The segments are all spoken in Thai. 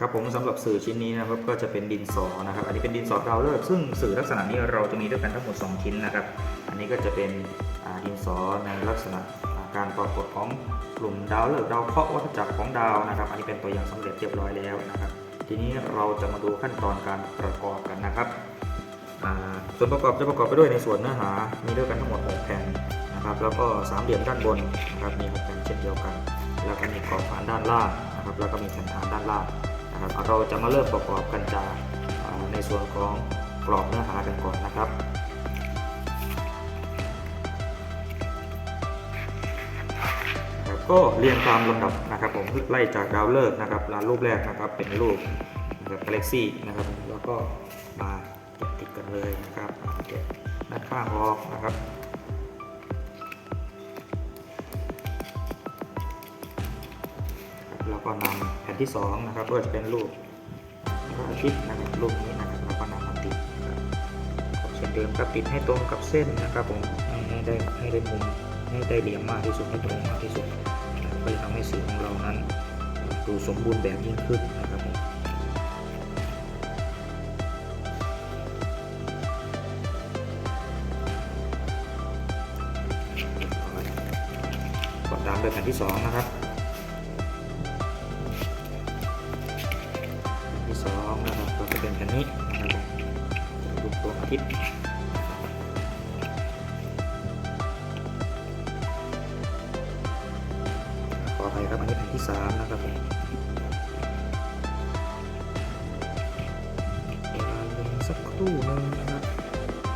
ครับผมสำหรับสื่อชิ้นนี้นะครับก็จะเป็นดินสอนะครับ อันนี้เป็นดินสอดาวเลิกษ์ซึ่งสื่อลักษณะนี้เราจะมีด้วยกันทั้งหมด 2 ชิ้นนะครับ อันนี้ก็จะเป็นดินสอในลักษณะการปรากฏของกลุ่มดาวฤกษ์ดาวเคราะห์วัฏจักรของดาวนะครับ อันนี้เป็นตัวอย่างสำเร็จเรียบร้อยแล้วนะครับ ทีนี้เราจะมาดูขั้นตอนการประกอบกันนะครับส่วนประกอบจะประกอบไปด้วยในส่วนเนื้อหา มีด้วยกันทั้งหมด 6 แผ่นนะครับ แล้วก็สามเหลี่ยมด้านบนนะครับ มี6แผ่นเช่นเดียวกัน แล้วก็มีขอบฐานด้านล่างนะครับ แล้วก็มีแผ่นฐานด้านล่าง นะครับเราจะมาเริ่มประกอบกันจากในส่วนของกรอบเนื้อหากันก่อนนะครับก็เรียงตามลำดับนะครับผมไล่จากดาวฤกษ์นะครับรูปแรกนะครับเป็นรูปแบบกาแล็กซี่นะครับแล้วก็มาติดติดกันเลยนะครับเก็บด้านข้างออกนะครับ แล้วก็นำแผ่นที่สองนะครับก็จะเป็นรูปพระอาทิตย์นะครับรูปนี้นะครับแล้วก็นำมาติดนะครับเช่นเดิมครับติดให้ตรงกับเส้นนะครับผมให้ได้ให้ได้มุมให้ได้เหลี่ยมมากที่สุดให้ตรงมากที่สุดก็จะทำให้สื่อของเรานั้นดูสมบูรณ์แบบยิ่งขึ้นนะครับผมก็ตามด้วยแผ่นที่สองนะครับ นแผ่นนี้นะครับผมรูปดวอาทิตย์ขออภัยครับ อันนี้แผ่นที่3นะครับผมเวลาเลงสักครู่นึงนะครับ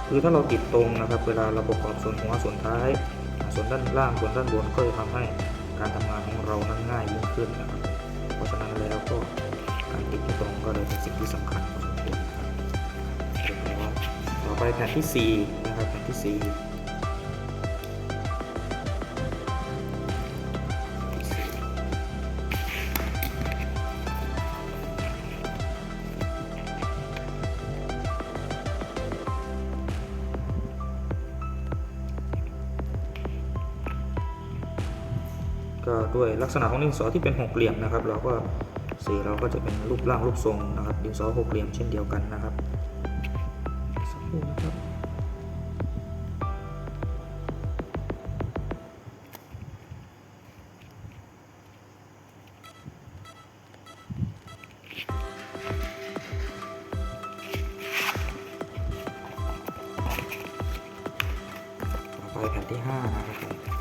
คือถ้าเราติดตรงนะครับ เวลาเราประกอบส่วนหัวส่วนท้าย ส่วนด้านล่างส่วนด้านบนก็จะทำให้การทำงานของเรานั้นง่ายยิ่งขึ้นนะครับ เพราะฉะนั้นแล้วก็การติดตรงก็เลยเป็นสิ่งที่สำคัญ ไปแผ่นที่4นะครับแผ่นที่4ก็ด้วยลักษณะของดินสอที่เป็นหกเหลี่ยมนะครับ เราก็สีเราก็จะเป็นรูปร่างรูปทรงนะครับดินสอหกเหลี่ยมเช่นเดียวกันนะครับ รู่นะครับไปแผ่นที่ 5 นะครับ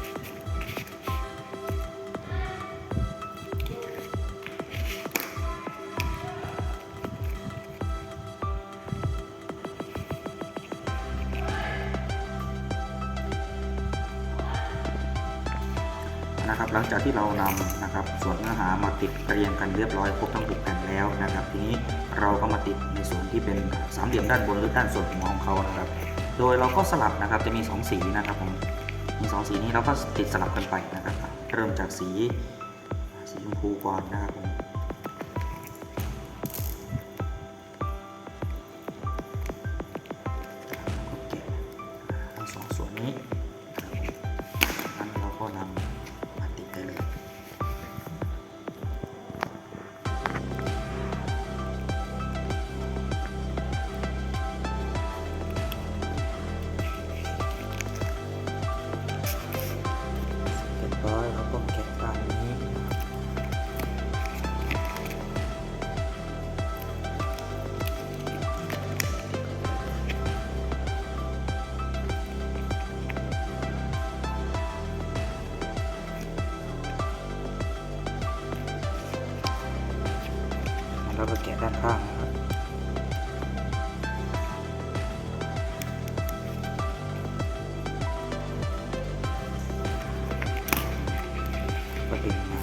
หลังจากที่เรานำนะครับส่วนเนื้อหามาติดเรียงกันเรียบร้อยครบทั้งหกแผ่นแล้วนะครับ ทีนี้เราก็มาติดในส่วนที่เป็นสามเหลี่ยมด้านบนหรือด้านส่วนหัวของเขานะครับ โดยเราก็สลับนะครับจะมีสองสีนะครับผมมีสองสีนี้เราก็ติดสลับกันไปนะครับ เริ่มจากสีสีชมพูก่อนนะครับผมทั้งสองส่วนนี้ แล้วก็แกะด้านข้างนะครับก็ดึงมา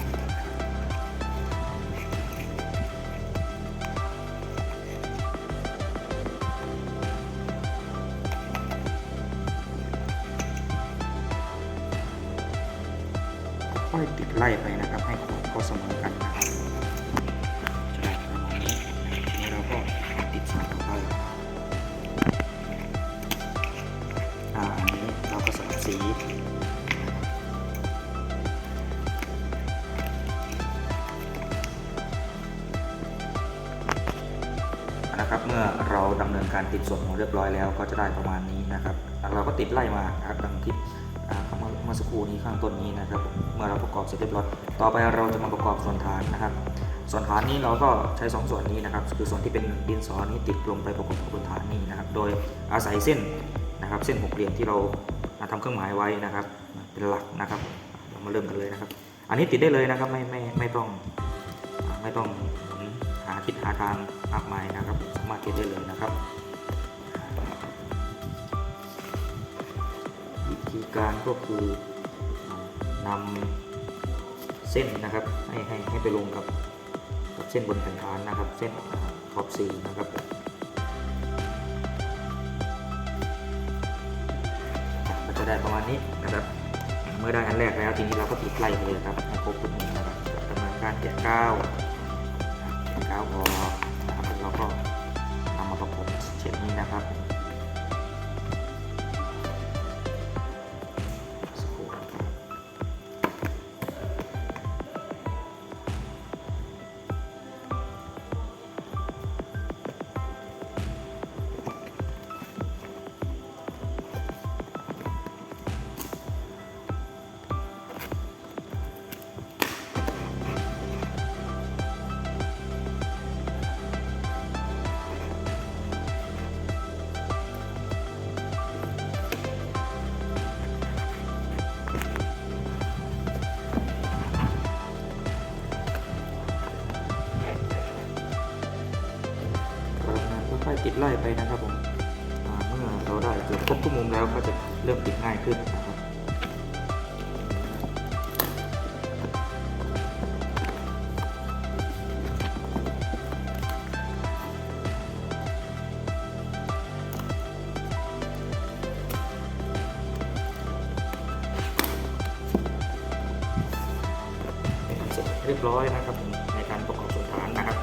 ค่อยติดไล่ไปนะครับ ให้ขอบเขาเสมอกันนะ นะครับเมื่อเราดำเนินการติดส่วนหัวเรียบร้อยแล้วก็จะได้ประมาณนี้นะครับเราก็ติดไล่มาครับดังคลิปอ่าเมื่อสักครู่นี้ข้างต้นนี้นะครับ เมื่อเราประกอบเสร็จเรียบร้อยต่อไปเราจะมาประกอบส่วนฐานนะครับ ส่วนฐานนี้เราก็ใช้สองส่วนนี้นะครับ คือส่วนที่เป็นดินสอนี้ติดลงไปประกอบกับบนฐานนี้นะครับ โดยอาศัยเส้นนะครับ เส้นหกเหลี่ยมที่เราทำเครื่องหมายไว้นะครับ เป็นหลักนะครับเรามาเริ่มกันเลยนะครับ อันนี้ติดได้เลยนะครับไม่ไม่ไม่ต้องไม่ต้องาทิศหาทางมากมายนะครับ สามารถติดได้เลยนะครับ วิธีการก็คือนำเส้นนะครับให้ให้ให้ไปลงกับกับเส้นบนแผ่นฐานนะครับ เส้นขอบสี่นะครับก็จะได้ประมาณนี้นะครับ เมื่อได้อันแรกแล้วทีนี้เราก็ติดไล่เลยครับให้ครบทุกมุมนะครับดำเนินการแกะก้าว นะครับแล้ ติดไล่ไปนะครับผมเมื่อเราได้เกือบครบทุกมุมแล้วก็จะเริ่มติดง่ายขึ้นนะครับเสร็จเรียบร้อยนะครับผมในการประกอบส่วนฐานนะครับ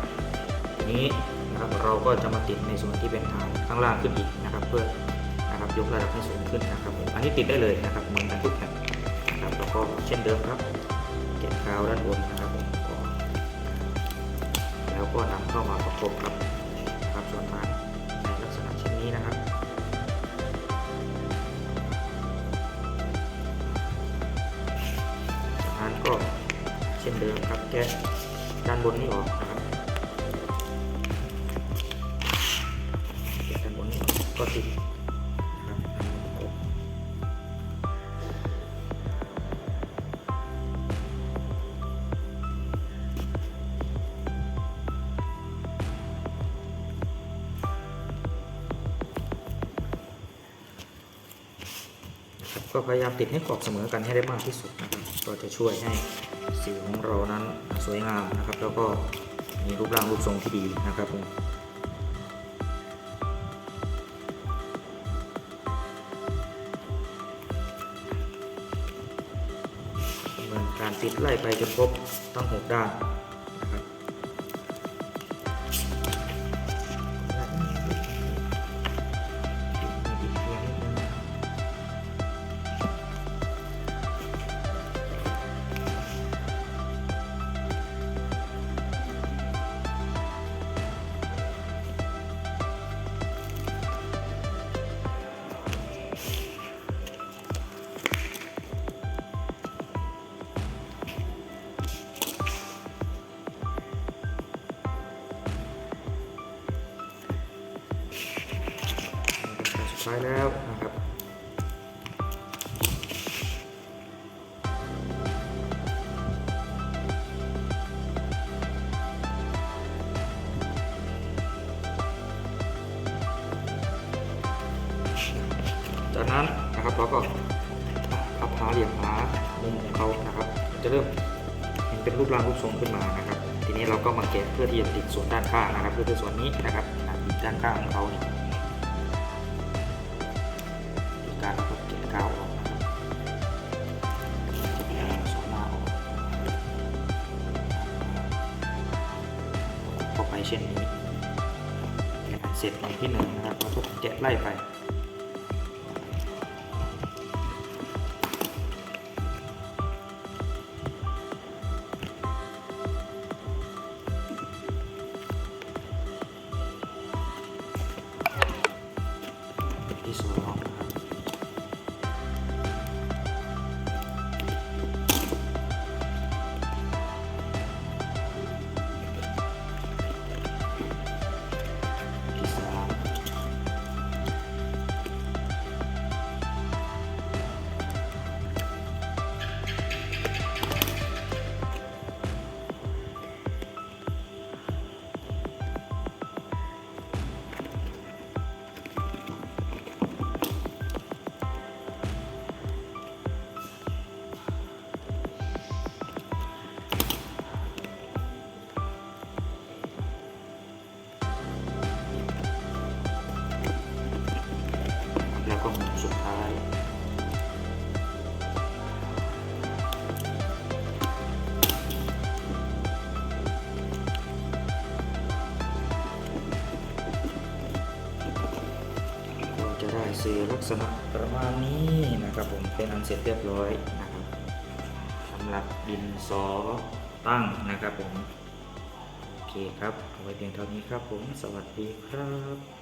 ทีนี้ เราก็จะมาติดในส่วนที่เป็นฐานข้างล่างขึ้นอีกนะครับ เพื่อนะครับยกระดับให้สูงขึ้นนะครับผมอันนี้ติดได้เลยนะครับเหมือนกันทุกแผ่นนะครับแล้วก็เช่นเดิมครับแกะกาวด้านบนนะครับผมก็แล้วก็นำเข้ามาประกบกับครับส่วนฐานในลักษณะเช่นนี้นะครับจากนั้นก็เช่นเดิมครับแกะด้านบนนี้ออกนะครับแก ก็ติดนะครับนำมาประกบนะครับก็พยายามติดให้ขอบเสมอกันให้ได้มากที่สุดนะครับ ก็จะช่วยให้สีของเรานั้นสวยงามนะครับ แล้วก็มีรูปร่างรูปทรงที่ดีนะครับผม ปิดไล่ไปจนครบทั้ง 6 ด้าน จากนั้นนะครับเราก็พับหาเหลี่ยมหามุมของเขานะครับจะเริ่มเห็นเป็นรูปร่างรูปทรงขึ้นมานะครับทีนี้เราก็มาแกะเพื่อที่จะติดส่วนด้านข้างนะครับก็คือส่วนนี้นะครับด้านข้างของเขาเนี่ยการแล้วก็เราส่วนหน้าออกเข้าไปเช่นนี้เสร็จอย่างที่หนึ่งนะครับเราก็แกะไล่ไป ลักษณะประมาณนี้นะครับผมเป็นอันเสร็จเรียบร้อยนะครับสำหรับดินสอตั้งนะครับผม โอเคครับเอาไว้เพียงเท่านี้ครับผม สวัสดีครับ